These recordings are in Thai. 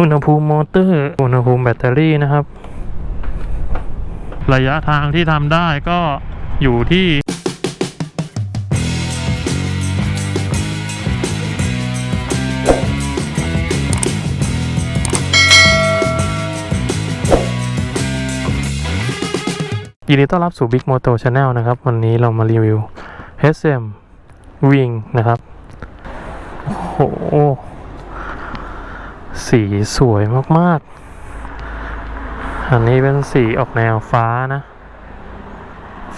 อุณหภูมิมอเตอร์ อุณหภูมิแบตเตอรี่นะครับ ระยะทางที่ทำได้ก็อยู่ที่ยินดีต้อนรับสู่ Big Moto Channel นะครับ วันนี้เรามารีวิว HM Wing นะครับ โอ้โห สีสวยมากๆ อันนี้เป็นสีออกแนวฟ้านะ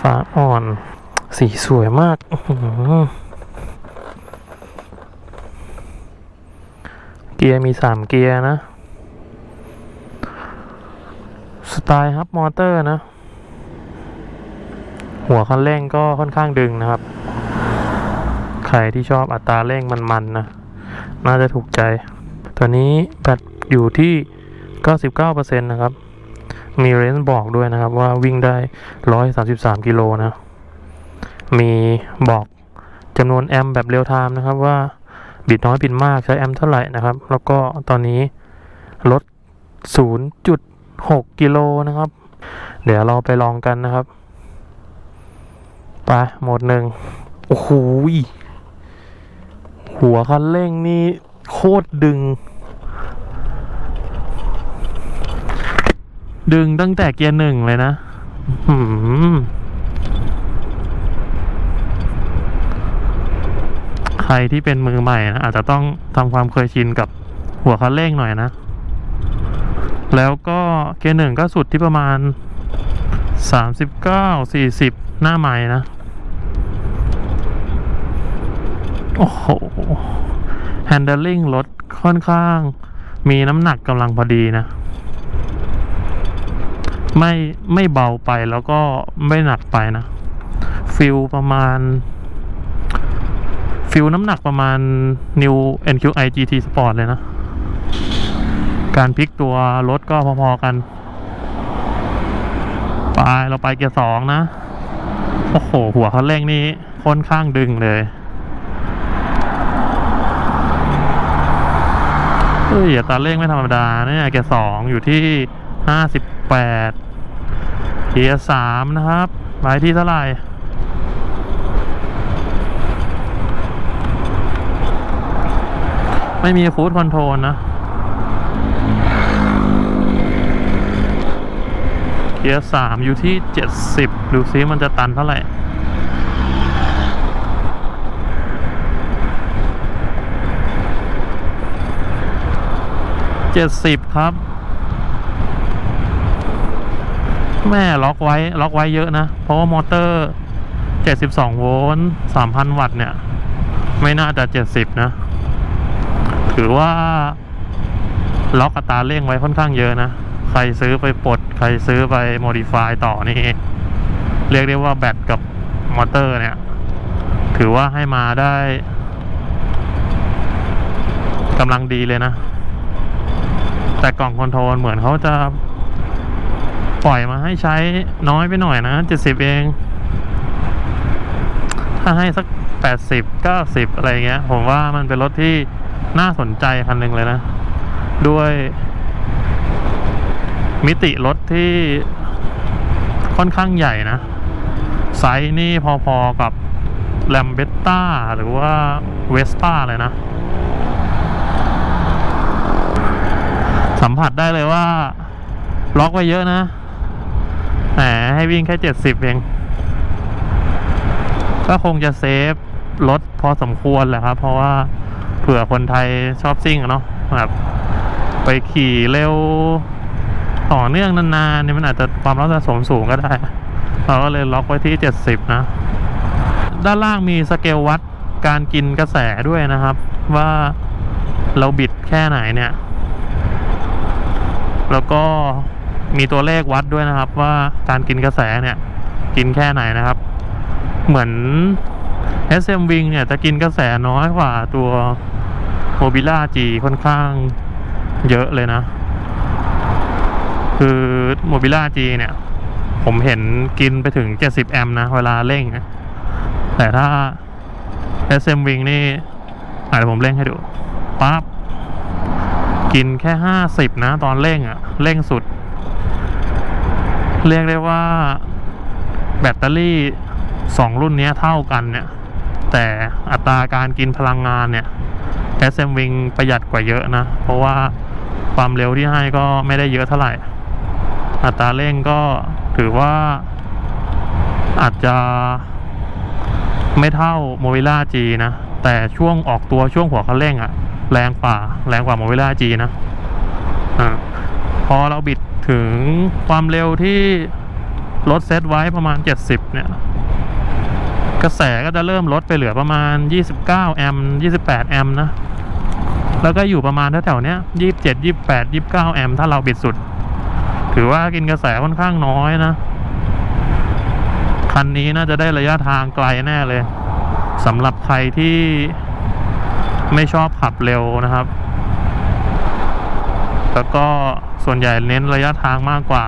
ฟ้าอ่อน สีสวยมาก เกียร์มีสามเกียร์นะ สไตล์ฮับมอเตอร์นะ หัวคันเร่งก็ค่อนข้างดึงนะครับ ใครที่ชอบอัตราเร่งมันๆนะน่าจะถูกใจ ตัวนี้แบตอยู่ที่ 99%นะครับ มีเรนจ์บอกด้วยนะครับว่าวิ่งได้ 133 กิโลนะ มีบอกจำนวนแอมป์แบบเรียลไทม์นะครับว่าบิดน้อยบิดมากใช้แอมป์เท่าไหร่นะครับ แล้วก็ตอนนี้ลด 0.6 กิโลนะครับ เดี๋ยวเราไปลองกันนะครับ ไปโหมดหนึ่งโอ้โหหัวคันเร่งนี่โคตรดึง ดึงตั้งแต่เกียร์หนึ่งเลยนะหือใครที่เป็นมือใหม่นะอาจจะต้องทำความเคยชินกับหัวคันเร่งหน่อยนะ แล้วก็เกียร์หนึ่งก็สุดที่ประมาณ 39 40 หน้าใหม่นะ โอ้โห handling รถค่อนข้างมีน้ำหนักกำลังพอดีนะ ไม่ไม่เบาไปแล้วก็ไม่หนักไปนะฟิลประมาณ ฟิลน้ำหนักประมาณ New NQi GT Sport เลยนะ การพลิกตัวรถก็พอๆกัน ไป เราไปเกียร์สองนะ โอ้โห หัวคันเร่งนี่ค่อนข้างดึงเลยเอ้ยอัตาเร่งไม่ธรรมดาเนี่ยเกียร์สองอยู่ที่ห้าสิบแปด เกียร์สามนะครับไปที่เท่าไหร่ไม่มีฟูดคอนโทรลนะ เกียร์สามอยู่ที่เจ็ดสิบดูซิมันจะตันเท่าไหร่เจ็ดสิบครับ แม่ล็อกไว้ล็อกไว้เยอะนะ เพราะว่ามอเตอร์เจ็ดสิบสองโวลต์สามพันวัตต์เนี่ย ไม่น่าจะเจ็ดสิบนะ ถือว่าล็อกอัตราเร่งไว้ค่อนข้างเยอะนะ ใครซื้อไปปลด ใครซื้อไปโมดิฟายต่อนี่ เรียกได้ว่าแบตกับมอเตอร์เนี่ย ถือว่าให้มาได้กำลังดีเลยนะ แต่กล่องคอนโทรลเหมือนเขาจะ ปล่อยมาให้ใช้น้อยไปหน่อยนะเจ็ดสิบเอง ถ้าให้สักแปดสิบเก้าสิบอะไรเงี้ย ผมว่ามันเป็นรถที่น่าสนใจคันหนึ่งเลยนะ ด้วยมิติรถที่ค่อนข้างใหญ่นะ ไซส์นี่พอๆกับแลมเบตต้าหรือว่าเวสป้าเลยนะ สัมผัสได้เลยว่า ล็อกไว้เยอะนะ หมให้วิ่งแค่เจ็ดสิบเอง ก็คงจะเซฟรถพอสมควรแหละครับ เพราะว่าเผื่อคนไทยชอบซิ่งเนาะแบบไปขี่เร็วต่อเนื่องนานๆเนี่ยมันอาจจะความร้อนสะสมสูงก็ได้ เราก็เลยล็อกไว้ที่ 70 นะ ด้านล่างมีสเกลวัดการกินกระแสด้วยนะครับ ว่าเราบิดแค่ไหนเนี่ย แล้วก็ มีตัวเลขวัดด้วยนะครับ ว่าการกินกระแสเนี่ย กินแค่ไหนนะครับ เหมือน SM Wing เนี่ยจะกินกระแสน้อยกว่าตัว Mobila G ค่อนข้างเยอะเลยนะ คือ Mobila G เนี่ย ผมเห็นกินไปถึง 70 แอมป์นะ เวลาเร่งนะแต่ถ้า SM Wing นี่อาจจะผมเร่งให้ดูปั๊บกินแค่ห้าสิบนะ ตอนเร่งอะเร่งสุด เรียกได้ว่าแบตเตอรี่สองรุ่นนี้เท่ากันเนี่ย แต่อัตราการกินพลังงานเนี่ย SM Wing ประหยัดกว่าเยอะนะ เพราะว่าความเร็วที่ให้ก็ไม่ได้เยอะเท่าไหร่ อัตราเร่งก็ถือว่าอาจจะไม่เท่า m o v i l a G นะ แต่ช่วงออกตัวช่วงหัวคันเร่งอะแรงกว่าแรงกว่า m o v i l a G นะอ่าพอเราบิด ถึงความเร็วที่รถเซตไว้ประมาณ 70 เนี่ย กระแสก็จะเริ่มลดไปเหลือประมาณ 29 แอมป์ 28 แอมป์นะ แล้วก็อยู่ประมาณแถวๆเนี้ย 27 28 29 แอมป์ถ้าเราบิดสุด ถือว่ากินกระแสค่อนข้างน้อยนะ คันนี้น่าจะได้ระยะทางไกลแน่เลยสำหรับใครที่ไม่ชอบขับเร็วนะครับ แล้วก็ส่วนใหญ่เน้นระยะทางมากกว่า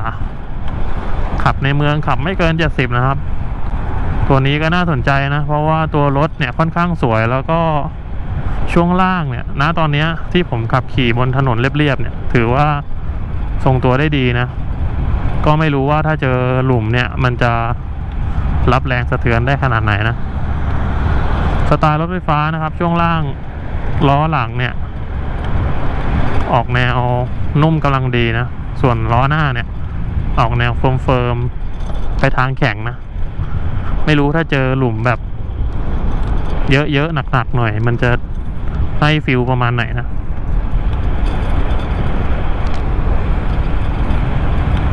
ขับในเมืองขับไม่เกิน 70 นะครับ ตัวนี้ก็น่าสนใจนะ เพราะว่าตัวรถเนี่ยค่อนข้างสวยแล้วก็ช่วงล่างเนี่ยณตอนนี้ที่ผมขับขี่บนถนนเรียบๆเนี่ย ถือว่าทรงตัวได้ดีนะ ก็ไม่รู้ว่าถ้าเจอหลุมเนี่ย มันจะรับแรงสะเทือนได้ขนาดไหนนะ สไตล์รถไฟฟ้านะครับ ช่วงล่างล้อหลังเนี่ย ออกแนวนุ่มกำลังดีนะ ส่วนล้อหน้าเนี่ย ออกแนวเฟิร์มๆไปทางแข็งนะ ไม่รู้ถ้าเจอหลุมแบบ เยอะๆหนักๆหน่อย มันจะให้ฟิลประมาณไหนนะ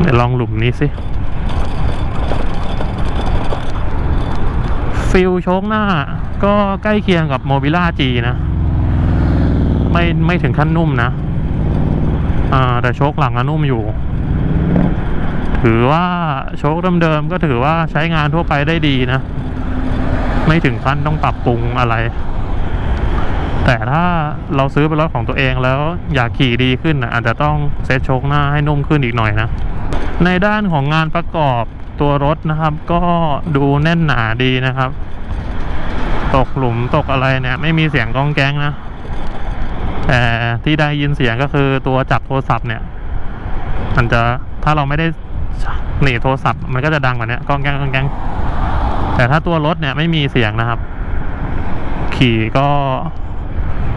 เดี๋ยวลองหลุมนี้สิ ฟิลโชคหน้า ก็ใกล้เคียงกับโมบิล่าจีนะ ไม่ไม่ถึงขั้นนุ่มนะ อ่าแต่โชคหลังอนุ่มอยู่ ถือว่าโชคเดิมๆก็ถือว่าใช้งานทั่วไปได้ดีนะ ไม่ถึงขั้นต้องปรับปรุงอะไร แต่ถ้าเราซื้อเป็นรถของตัวเองแล้วอยากขี่ดีขึ้นนะอาจจะต้องเซตโชคหน้าให้นุ่มขึ้นอีกหน่อยนะ ในด้านของงานประกอบตัวรถนะครับ ก็ดูแน่นหนาดีนะครับ ตกหลุมตกอะไรเนี่ย ไม่มีเสียงก้องแก๊งนะ แต่ที่ได้ยินเสียงก็คือตัวจับโทรศัพท์เนี่ย มันจะถ้าเราไม่ได้หนีโทรศัพท์ มันก็จะดังแบบเนี้ยก้องแกงก้องแกงแต่ถ้าตัวรถเนี่ยไม่มีเสียงนะครับ ขี่ก็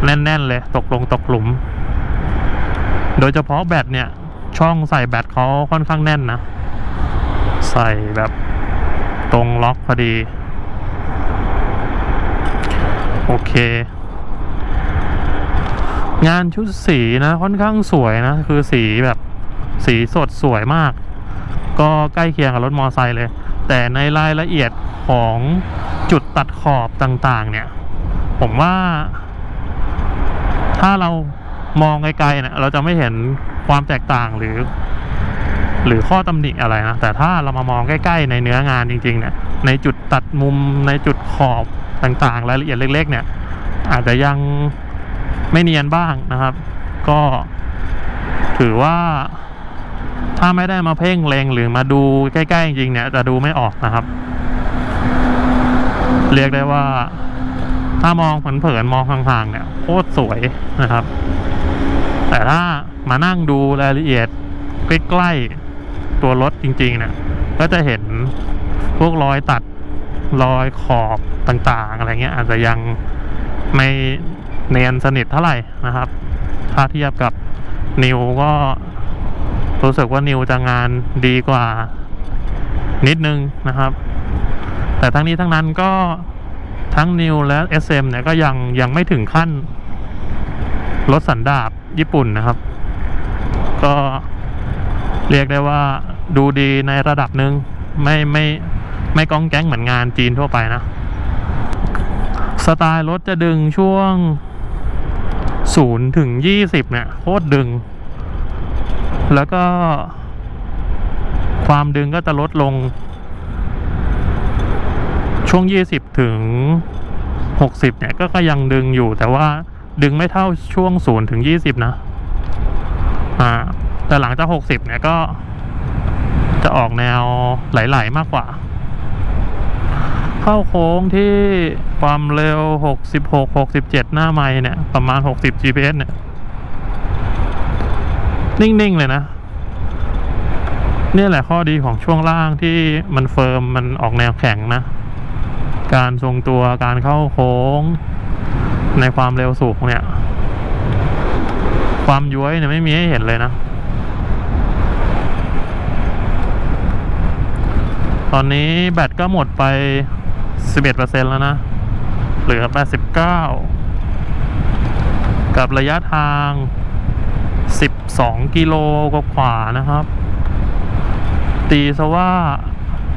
แน่นๆเลย ตกลงตกหลุม โดยเฉพาะแบตเนี่ย ช่องใส่แบตเขาค่อนข้างแน่นนะ ใส่แบบตรงล็อกพอดี โอเค งานชุดสีนะ ค่อนข้างสวยนะ คือสีแบบสีสดสวยมาก ก็ใกล้เคียงกับรถมอไซค์เลย แต่ในรายละเอียดของจุดตัดขอบต่างๆ เนี่ย ผมว่า ถ้าเรามองไกลๆเนี่ยเราจะไม่เห็นความแตกต่างหรือ หรือข้อตำหนิอะไรนะ แต่ถ้าเรามามองใกล้ๆ ในเนื้องานจริง ๆ เนี่ย ในจุดตัดมุมในจุดขอบต่างๆ รายละเอียดเล็ก ๆ เนี่ย อาจจะยัง ไม่เนียนบ้างนะครับ ก็ถือว่าถ้าไม่ได้มาเพ่งเลงหรือมาดูใกล้ๆจริงๆเนี่ยจะดูไม่ออกนะครับ เรียกได้ว่า ถ้ามองเผินๆมองห่างๆเนี่ยโคตรสวยนะครับ แต่ถ้ามานั่งดูรายละเอียดใกล้ๆตัวรถจริงๆเนี่ยก็จะเห็นพวกรอยตัดรอยขอบต่างๆ อะไรเงี้ยอาจจะยังไม่ เนียนสนิทเท่าไหร่นะครับ ถ้าเทียบกับนิวก็รู้สึกว่านิวจะงานดีกว่า นิดนึงนะครับ แต่ทั้งนี้ทั้งนั้นก็ทั้งนิวและ SM เนี่ยก็ยังยังไม่ถึงขั้นรถสันดาบญี่ปุ่นนะครับ ก็เรียกได้ว่าดูดีในระดับหนึ่งไม่ไม่ไม่ก้องแก๊งเหมือนงานจีนทั่วไปนะ สไตล์รถจะดึงช่วง ศูนย์ถึงยี่สิบเนี่ยโคตรดึง แล้วก็ ความดึงก็จะลดลง ช่วงยี่สิบถึงหกสิบเนี่ยก็ก็ยังดึงอยู่ แต่ว่าดึงไม่เท่าช่วงศูนย์ถึงยี่สิบนะ อ่า แต่หลังจากหกสิบเนี่ยก็จะออกแนวไหลๆมากกว่า เข้าโค้งที่ความเร็ว 66 67 หน้าไมล์เนี่ย ประมาณ 60 GPS เนี่ย นิ่ง ๆ เลยนะ นี่แหละข้อดีของช่วงล่างที่มันเฟิร์ม มันออกแนวแข็งนะ การทรงตัวการเข้าโค้ง ในความเร็วสูงเนี่ย ความย้วยเนี่ยไม่มีให้เห็นเลยนะตอนนี้แบตก็หมดไป 11%แล้วนะ เหลือ 89 กับระยะทาง 12 กิโลกว่าๆนะครับ ตีซะว่า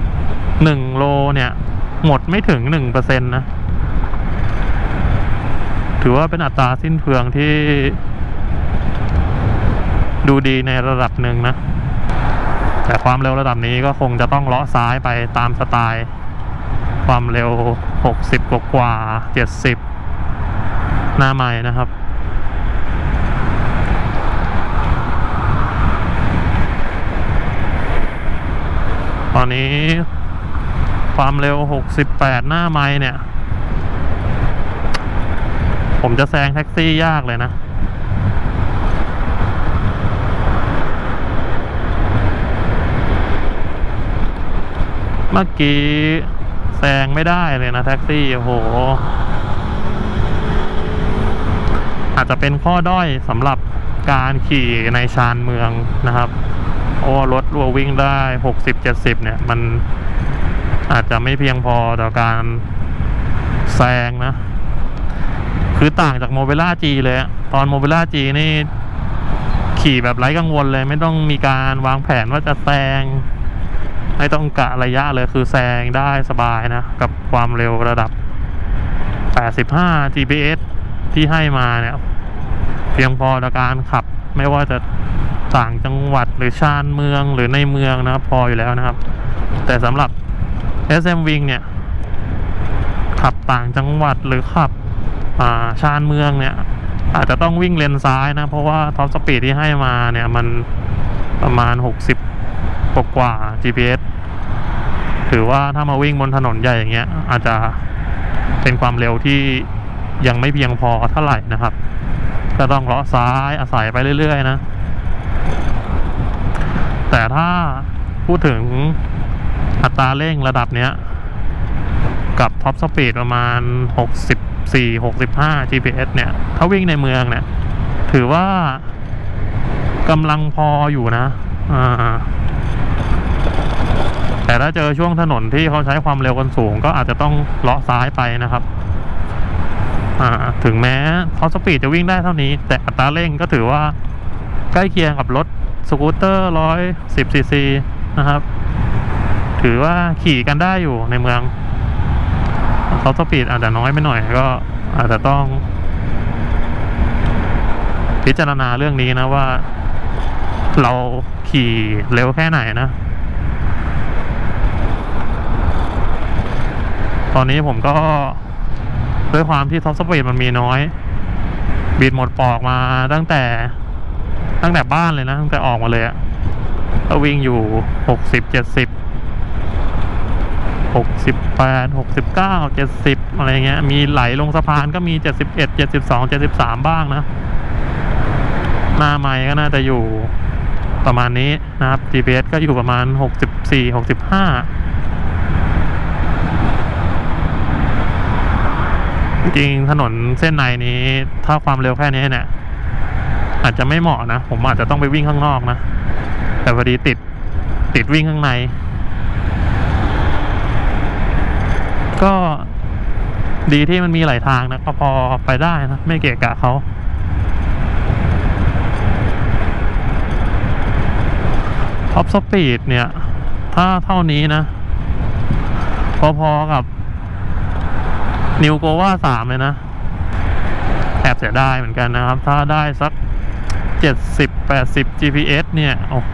1 โลเนี่ย หมดไม่ถึง 1%นะ ถือว่าเป็นอัตราสิ้นเปลืองที่ ดูดีในระดับหนึ่งนะแต่ความเร็วระดับนี้ก็คงจะต้องเลาะซ้ายไปตามสไตล์ ความเร็ว 60 กว่ากว่า 70 หน้าใหม่นะครับ ตอนนี้ความเร็ว 68 หน้าไม้เนี่ย ผมจะแซงแท็กซี่ยากเลยนะ เมื่อกี้ แซงไม่ได้เลยนะแท็กซี่โอ้โห อาจจะเป็นข้อด้อยสำหรับการขี่ในชานเมืองนะครับเพราะว่ารถรัววิ่งได้60-70เนี่ย มันอาจจะไม่เพียงพอต่อการแซงนะ คือต่างจากโมเ l ล่าจีเลยตอนโมเ l ล่าจีนี่ ขี่แบบไร้กังวลเลย ไม่ต้องมีการวางแผนว่าจะแซง ไม่ต้องกะระยะเลยคือแซงได้สบายนะ กับความเร็วระดับ 85 GPS ที่ให้มาเนี่ย เพียงพอต่อการขับ ไม่ว่าจะต่างจังหวัดหรือชานเมืองหรือในเมืองนะครับ พออยู่แล้วนะครับ แต่สำหรับ SM Wing เนี่ย ขับต่างจังหวัดหรือขับอาชานเมืองเนี่ย อาจจะต้องวิ่งเลนซ้ายนะ เพราะว่าท็อปสปีดที่ให้มาเนี่ย มันประมาณ 60กว่ากว่า GPS ถือว่าถ้ามาวิ่งบนถนนใหญ่อย่างเงี้ย อาจจะเป็นความเร็วที่ยังไม่เพียงพอเท่าไหร่นะครับ ก็ต้องเลาะซ้ายอาศัยไปเรื่อยๆนะ แต่ถ้าพูดถึงอัตราเร่งระดับเนี้ย กับท็อปสปีดประมาณ 64 65 GPS เนี่ย ถ้าวิ่งในเมืองเนี่ย ถือว่ากำลังพออยู่นะ อ่า แต่ถ้าเจอช่วงถนนที่เขาใช้ความเร็วกันสูง ก็อาจจะต้องเลาะซ้ายไปนะครับถึงแม้ท็อปสปีดจะวิ่งได้เท่านี้ แต่อัตราเร่งก็ถือว่าใกล้เคียงกับรถสกูตเตอร์ร้อยสิบซีซีนะครับ ถือว่าขี่กันได้อยู่ในเมืองท็อปสปีดอาจจะน้อยไปหน่อยก็อาจจะต้อง พิจารณาเรื่องนี้นะว่า เราขี่เร็วแค่ไหนนะ ตอนนี้ผมก็ด้วยความที่ท็อปสปีดมันมีน้อย บีดหมดปอกมาตั้งแต่ตั้งแต่บ้านเลยนะตั้งแต่ออกมาเลยอะก็วิ่งอยู่หกสิบเจ็ดสิบหกสิบแปดหกสิบเก้าเจ็ดสิบอะไรเงี้ย มีไหลลงสะพานก็มีเจ็ดสิบเอ็ดเจ็ดสิบสองเจ็ดสิบสามบ้างนะ หน้าไม้ก็น่าจะอยู่ประมาณนี้นะครับ GPS ก็อยู่ประมาณหกสิบสี่หกสิบห้า จริงถนนเส้นในนี้ ถ้าความเร็วแค่นี้เนี่ยอาจจะไม่เหมาะนะ ผมอาจจะต้องไปวิ่งข้างนอกนะ แต่พอดีติดติดวิ่งข้างใน ก็ดีที่มันมีหลายทางนะ ก็พอไปได้นะ ไม่เกะกะเขาท็อปสปีดเนี่ย ถ้าเท่านี้นะ พอๆกับ นิวโกว่าสามเลยนะแอบเสียดายเหมือนกันนะครับ ถ้าได้สักเจ็ดสิบแปดสิบ GPS เนี่ย โอ้โห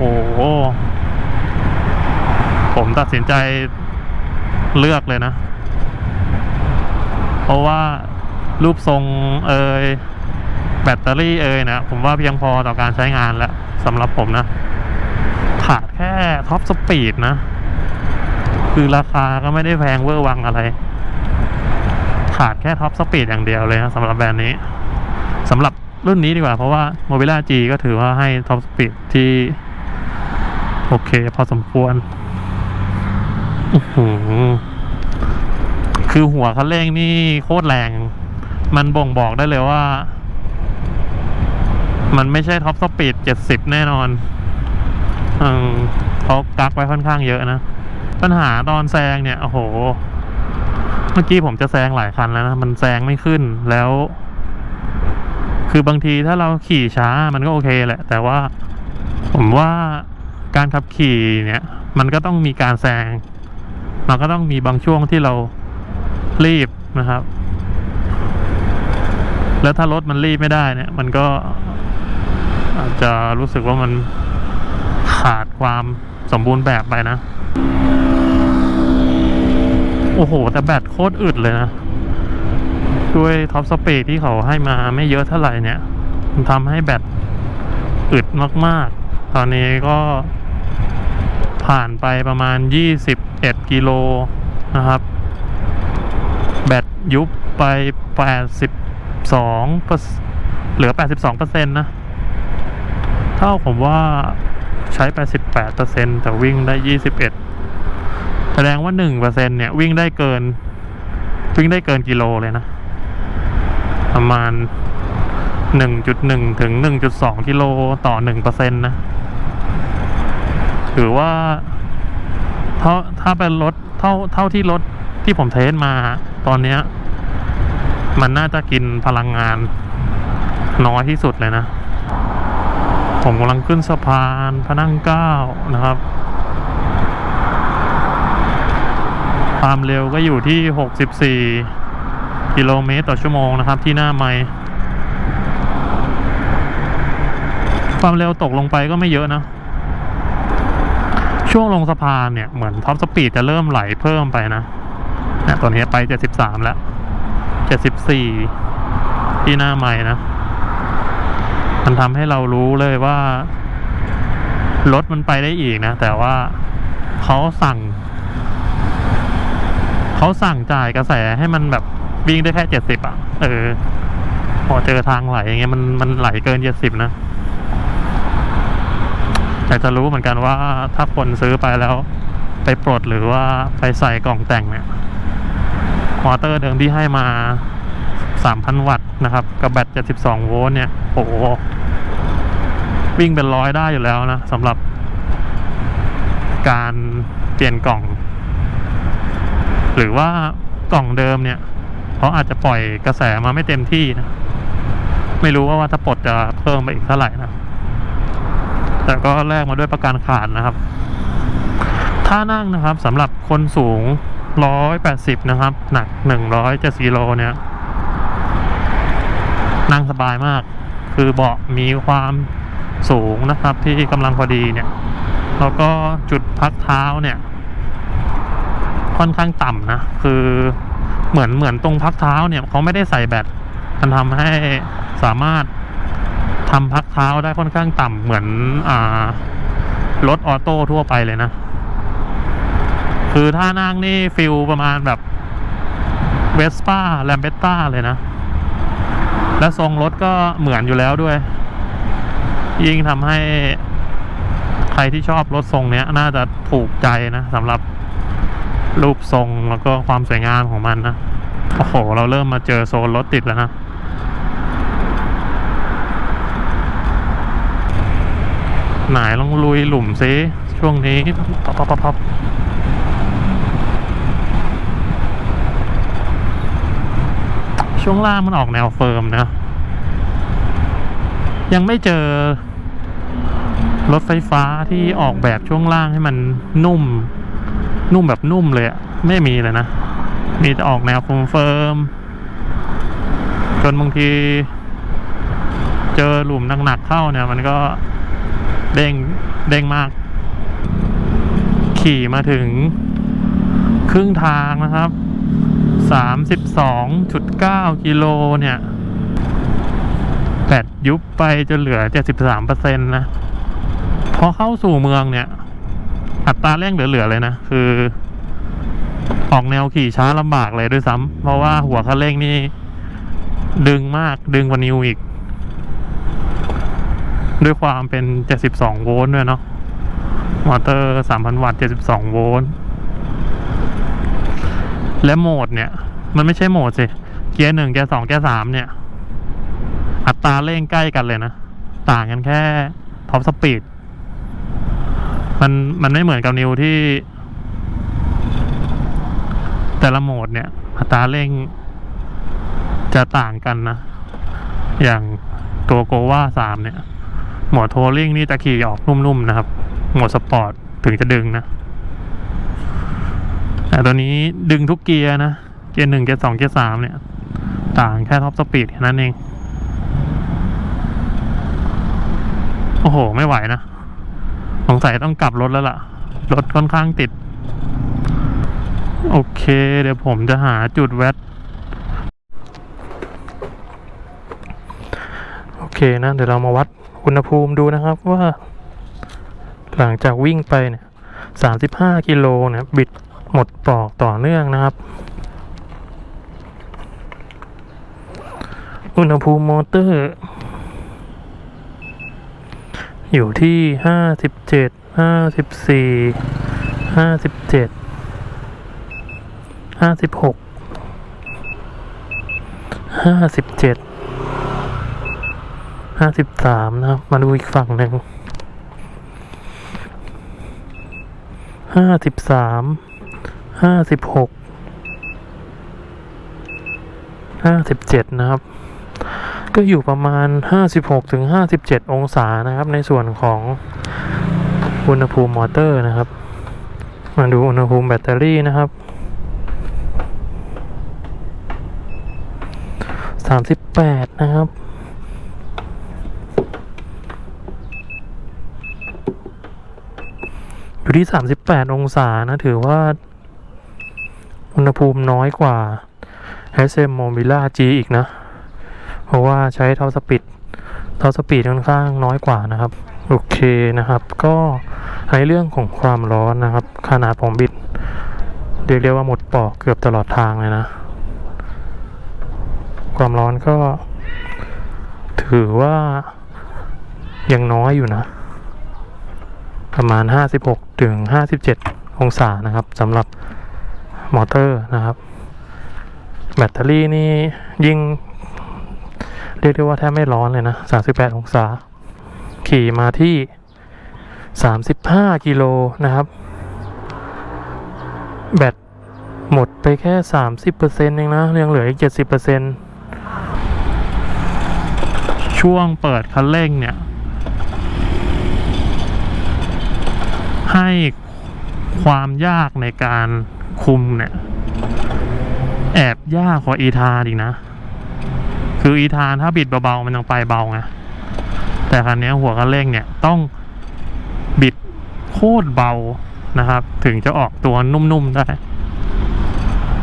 ผมตัดสินใจเลือกเลยนะ เพราะว่ารูปทรงเอยแบตเตอรี่เอยนะ ผมว่าเพียงพอต่อการใช้งานแล้วสำหรับผมนะ ขาดแค่ท็อปสปีดนะ คือราคาก็ไม่ได้แพงเวอร์วังอะไร ขาดแค่ท็อปสปีดอย่างเดียวเลยนะสำหรับแบรนด์นี้สำหรับรุ่นนี้ดีกว่า เพราะว่า m o b i l a G ก็ถือว่าให้ท็อปสปีดที่ โอเค พอสมควรคือหัวคันเร่งนี่โคตรแรง มันบ่งบอกได้เลยว่า มันไม่ใช่ท็อปสปีดเจ็ดสิบแน่นอนอเขากักไว้ค่อนข้างเยอะนะ ปัญหาตอนแซงเนี่ย โอ้โห เมื่อกี้ผมจะแซงหลายคันแล้วนะ มันแซงไม่ขึ้นแล้ว คือบางทีถ้าเราขี่ช้ามันก็โอเคแหละ แต่ว่าผมว่าการขับขี่เนี่ย มันก็ต้องมีการแซง มันก็ต้องมีบางช่วงที่เรารีบนะครับ แล้วถ้ารถมันรีบไม่ได้เนี่ย มันก็อาจจะรู้สึกว่ามันขาดความสมบูรณ์แบบไปนะ โอ้โห แต่แบตโคตรอึดเลยนะ ด้วยท็อปสเปีดที่เขาให้มาไม่เยอะเท่าไหร่เนี่ย มันทำให้แบตอึดมากๆ ตอนนี้ก็ผ่านไปประมาณ 21 กิโลนะครับ แบตยุบไป 82เปอร์เหลือ 82เปอร์เซ็นต์นะ เท่าผมว่าใช้ 88เปอร์เซ็นต์แต่วิ่งได้ 21แส ดงว่า1เปอร์เซ็นต์เนี่ย วิ่งได้เกิน วิ่งได้เกินกิโลเลยนะ ประมาณ1.1ถึง1.2กิโลต่อ1%นนะ ถือว่าถ้าถ้าเป็นรถเท่าเท่าที่รถที่ผมเทสมา ตอนเนี้ย มันน่าจะกินพลังงาน น้อยที่สุดเลยนะ ผมกำลังขึ้นสะพานพระนั่งเก้านะครับ ความเร็วก็อยู่ที่ 64 กิโลเมตรต่อชั่วโมงนะครับที่หน้าไมค์ความเร็วตกลงไปก็ไม่เยอะนะ ช่วงลงสะพานเนี่ยเหมือนท็อปสปีดจะเริ่มไหลเพิ่มไปนะเนี่ยตอนนี้ไป 73 แล้ว 74 ที่หน้าไมค์นะ มันทำให้เรารู้เลยว่า รถมันไปได้อีกนะ แต่ว่าเขาสั่ง เขาสั่งจ่ายกระแสให้มันแบบวิ่งได้แค่เจ็ดสิบอะ เออ พอเจอทางไหลอย่างเงี้ยมันมันไหลเกินเจ็ดสิบนะอยากจะรู้เหมือนกันว่าถ้าคนซื้อไปแล้ว ไปปลดหรือว่าไปใส่กล่องแต่งเนี่ยมอเตอร์เดิมที่ให้มาสามพันวัตต์นะครับ กับแบตเจ็ดสิบสองโวลต์เนี่ยโอ้วิ่งเป็นร้อยได้อยู่แล้วนะสำหรับการเปลี่ยนกล่อง หรือว่ากล่องเดิมเนี่ยเขาอาจจะปล่อยกระแสมาไม่เต็มที่นะ ไม่รู้ว่าว่าถ้าปลดจะเพิ่มไปอีกเท่าไหร่นะ แต่ก็แลกมาด้วยประกันขาดนะครับ ถ้านั่งนะครับสำหรับคนสูง 180 นะครับ หนัก 170กิโลเนี่ย นั่งสบายมาก คือเบาะมีความสูงนะครับ ที่กำลังพอดีเนี่ย แล้วก็จุดพักเท้าเนี่ย ค่อนข้างต่ำนะ คือเหมือนเหมือนตรงพักเท้าเนี่ยเขาไม่ได้ใส่แบตมันทำให้สามารถทำพักเท้าได้ค่อนข้างต่ำเหมือนอ่ารถออโต้ทั่วไปเลยนะ คือถ้านั่งนี่ฟิลประมาณแบบเวสป้าแลมเบตต้าเลยนะ และทรงรถก็เหมือนอยู่แล้วด้วย ยิ่งทำให้ใครที่ชอบรถทรงเนี้ย น่าจะถูกใจนะสำหรับ รูปทรงแล้วก็ความสวยงามของมันนะโอ้โห เราเริ่มมาเจอโซนรถติดแล้วนะไหนลองลุยหลุมซิช่วงนี้พับพับพับพับช่วงล่างมันออกแนวเฟิร์มนะ ยังไม่เจอ รถไฟฟ้าที่ออกแบบช่วงล่างให้มันนุ่ม นุ่มแบบนุ่มเลยอะไม่มีเลยนะ มีแต่ออกแนวคอนเฟิร์มจนบางที เจอหลุมหนักๆเข้าเนี่ย มันก็เด้งเด้งมาก ขี่มาถึงครึ่งทางนะครับ 32.9 กิโลเนี่ยแบตยุบไปจนเหลือ 73%นะ พอเข้าสู่เมืองเนี่ย อัตราเร่งเหลือๆเลยนะ คือ ออกแนวขี่ช้าลำบากเลยด้วยซ้ำเพราะว่าหัวคันเร่งนี่ ดึงมากดึงกว่านิวอีก ด้วยความเป็น 72 โวลต์ด้วยเนาะมอเตอร์ 3,000 วัตต์ 72 โวลต์ และโหมดเนี่ย มันไม่ใช่โหมดสิ เกียร์หนึ่งเกียร์สองเกียร์สามเนี่ย อัตราเร่งใกล้กันเลยนะ ต่างกันแค่ท็อปสปีด มันมันไม่เหมือนกับนิวที่ แต่ละโหมดเนี่ยอัตราเร่งจะต่างกันนะ อย่างตัวโกวาสามเนี่ย โหมดโทรลิงนี่จะขี่ออกนุ่มๆนะครับ โหมดสปอร์ตถึงจะดึงนะแต่ตัวนี้ดึงทุกเกียร์นะ เกียร์หนึ่งเกียร์สองเกียร์สามเนี่ย ต่างแค่ท็อปสปีดแค่นั้นเอง โอ้โห ไม่ไหวนะ สงสัยต้องกลับรถแล้วล่ะ รถค่อนข้างติด โอเค เดี๋ยวผมจะหาจุดแวดโอเคนะ เดี๋ยวเรามาวัดอุณหภูมิดูนะครับว่า หลังจากวิ่งไปเนี่ยสามสิบห้ากิโลเนี่ยบิดหมดปอกต่อเนื่องนะครับ อุณหภูมิมอเตอร์ อยู่ที่ห้าสิบเจ็ดห้าสิบสี่ห้าสิบเจ็ดห้าสิบหกห้าสิบเจ็ดห้าสิบสามนะครับ มาดูอีกฝั่งหนึ่งห้าสิบสามห้าสิบหกห้าสิบเจ็ดนะครับ ก็อยู่ประมาณ 56ถึง57 องศานะครับ ในส่วนของอุณหภูมิมอเตอร์นะครับ มาดูอุณหภูมิแบตเตอรี่นะครับ 38 นะครับอยู่ที่ 38 องศานะ ถือว่า อุณหภูมิน้อยกว่า SM Mobila G อีกนะ เพราะว่าใช้เท่าสปีดเท่าสปีดค่อนข้างน้อยกว่านะครับ โอเคนะครับ ก็ในเรื่องของความร้อนนะครับ ขนาดผมบิด เรียกได้ว่าหมดปอกเกือบตลอดทางเลยนะ ความร้อนก็ ถือว่ายังน้อยอยู่นะ ประมาณ 56ถึง57 องศานะครับสำหรับมอเตอร์นะครับ แบตเตอรี่นี่ยิ่ง เรียกได้ว่าแทบไม่ร้อนเลยนะ38 องศา ขี่มาที่ 35 กิโลนะครับ แบตหมดไปแค่ 30%เองนะ ยังเหลืออีก 70%ช่วงเปิดคันเร่งเนี่ย ให้ความยากในการคุมเนี่ย แอบยากกว่าอีทาอีกนะ คืออีธานถ้าบิดเบาๆมันยังไปเบาไงแต่คันนี้หัวคันเร่งเนี่ยต้องบิดโคตรเบานะครับ ถึงจะออกตัวนุ่มๆได้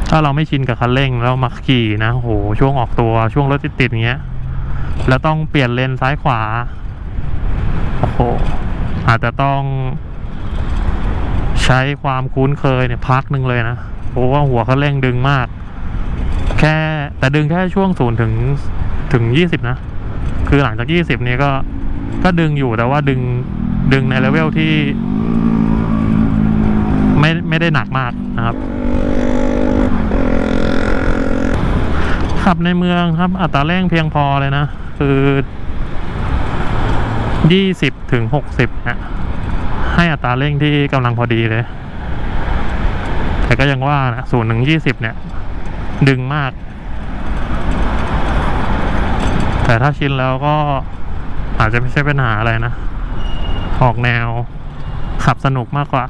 ถ้าเราไม่ชินกับคันเร่งแล้วมาขี่นะโหช่วงออกตัวช่วงรถติดๆอย่างเงี้ยแล้วต้องเปลี่ยนเลนซ้ายขวาโอ้โหอาจจะต้องใช้ความคุ้นเคยเนี่ยพักหนึ่งเลยนะเพราะว่าหัวคันเร่งดึงมาก แค่แต่ดึงแค่ช่วงศูนย์ถึงถึงยี่สิบนะ คือหลังจากยี่สิบนี้ก็ก็ดึงอยู่แต่ว่าดึงดึงในเลเวลที่ ไม่ไม่ได้หนักมากนะครับ ขับในเมืองครับ อัตราเร่งเพียงพอเลยนะ คือยี่สิบถึงหกสิบนะให้อัตราเร่งที่กำลังพอดีเลย แต่ก็ยังว่านะศูนย์ถึงยี่สิบเนี่ย ดึงมาก แต่ถ้าชินแล้วก็อาจจะไม่ใช่ปัญหาอะไรนะ ออกแนวขับสนุกมากกว่า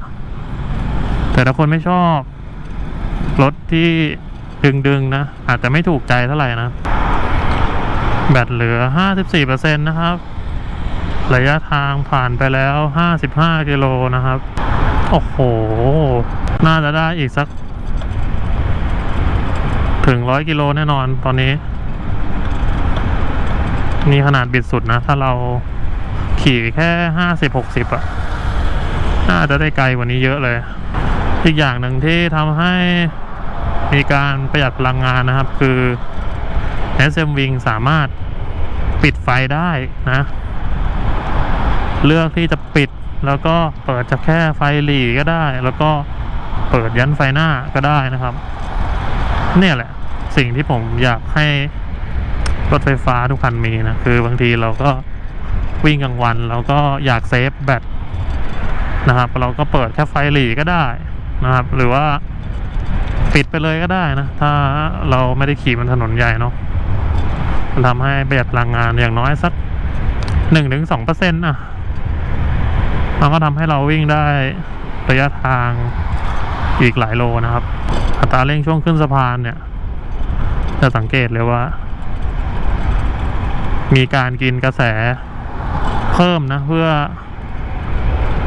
แต่ถ้าคนไม่ชอบ รถที่ดึงๆนะ อาจจะไม่ถูกใจเท่าไหร่นะ แบตเหลือ 54%นะครับ ระยะทางผ่านไปแล้ว 55 กิโลนะครับ โอ้โห น่าจะได้อีกสัก ถึงร้อยกิโลแน่นอนตอนนี้ นี่ขนาดบิดสุดนะ ถ้าเราขี่แค่ห้าสิบหกสิบอะน่าจะได้ไกลกว่านี้เยอะเลย อีกอย่างหนึ่งที่ทำให้มีการประหยัดพลังงานนะครับ คือ SM Wing สามารถปิดไฟได้นะ เลือกที่จะปิดแล้วก็เปิดจากแค่ไฟหลีก็ได้ แล้วก็เปิดยันไฟหน้าก็ได้นะครับ เนี่ยแหละ สิ่งที่ผมอยากให้รถไฟฟ้าทุกคันมีนะ คือบางทีเราก็วิ่งกลางวันเราก็อยากเซฟแบตนะครับ เราก็เปิดแค่ไฟหลีก็ได้นะครับ หรือว่าปิดไปเลยก็ได้นะ ถ้าเราไม่ได้ขี่บนถนนใหญ่เนาะมันทำให้ประหยัดพลังงานอย่างน้อยสักหนึ่งถึงสองเปอร์เซ็นต์อะมันก็ทำให้เราวิ่งได้ระยะทางอีกหลายโลนะครับ อัตราเร่งช่วงขึ้นสะพานเนี่ย จะสังเกตเลยว่า มีการกินกระแสเพิ่มนะเพื่อ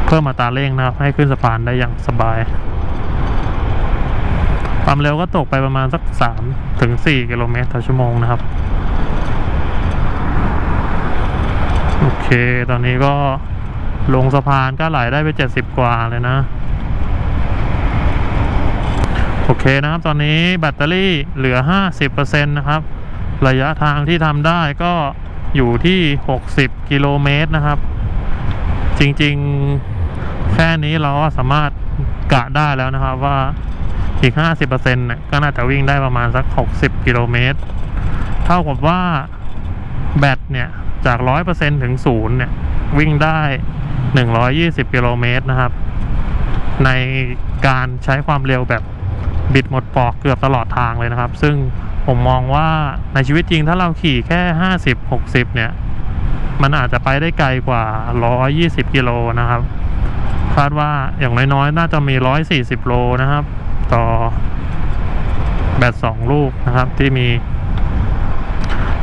เพิ่มอัตราเร่งนะครับให้ขึ้นสะพานได้อย่างสบาย ความเร็วก็ตกไปประมาณสักสามถึงสี่กิโลเมตรต่อชั่วโมงนะครับ โอเค ตอนนี้ก็ลงสะพานก็ไหลได้ไปเจ็ดสิบกว่าเลยนะ โอเคนะครับ ตอนนี้แบตเตอรี่เหลือ 50%นะครับ ระยะทางที่ทำได้ก็อยู่ที่ 60 กิโลเมตรนะครับ จริงๆ แค่นี้เราก็สามารถกะได้แล้วนะครับว่าอีก 50%เนี่ยก็น่าจะวิ่งได้ประมาณสัก 60 กิโลเมตร เท่ากับว่าแบตเนี่ย จาก 100%ถึง 0 เนี่ย วิ่งได้ 120 กิโลเมตรนะครับ ในการใช้ความเร็วแบบ บิดหมดปอกเกือบตลอดทางเลยนะครับ ซึ่งผมมองว่าในชีวิตจริงถ้าเราขี่แค่ 50 60 เนี่ย มันอาจจะไปได้ไกลกว่า 120 กิโลนะครับ คาดว่าอย่างน้อยๆ น่าจะมี 140 โลนะครับ ต่อแบต 2 ลูกนะครับ ที่มี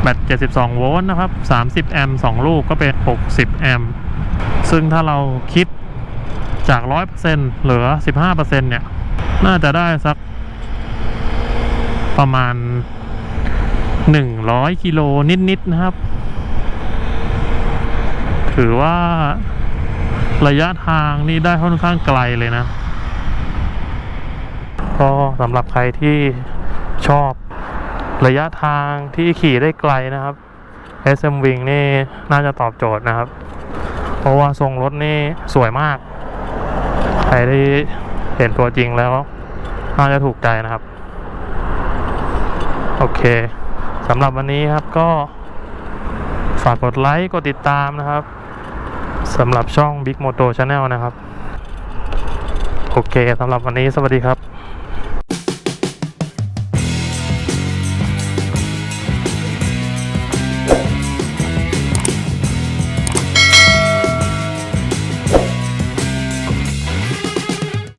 แบต 72 โวลต์นะครับ 30 แอมป์ 2 ลูกก็เป็น 60 แอมป์ ซึ่งถ้าเราคิดจาก 100%เหลือ 15%เนี่ย น่าจะได้สัก ประมาณ 100 กิโลนิด ๆ นะครับ ถือว่าระยะทางนี่ได้ค่อนข้างไกลเลยนะ ก็สำหรับใครที่ชอบระยะทางที่ขี่ได้ไกลนะครับ SM Wing นี่น่าจะตอบโจทย์นะครับ เพราะว่าทรงรถนี่สวยมาก ใครได้เห็นตัวจริงแล้วน่าจะถูกใจนะครับ โอเคสำหรับวันนี้ครับก็ฝากกดไลค์กดติดตามนะครับสำหรับช่อง Big Moto Channel นะครับ โอเคสำหรับวันนี้สวัสดีครับ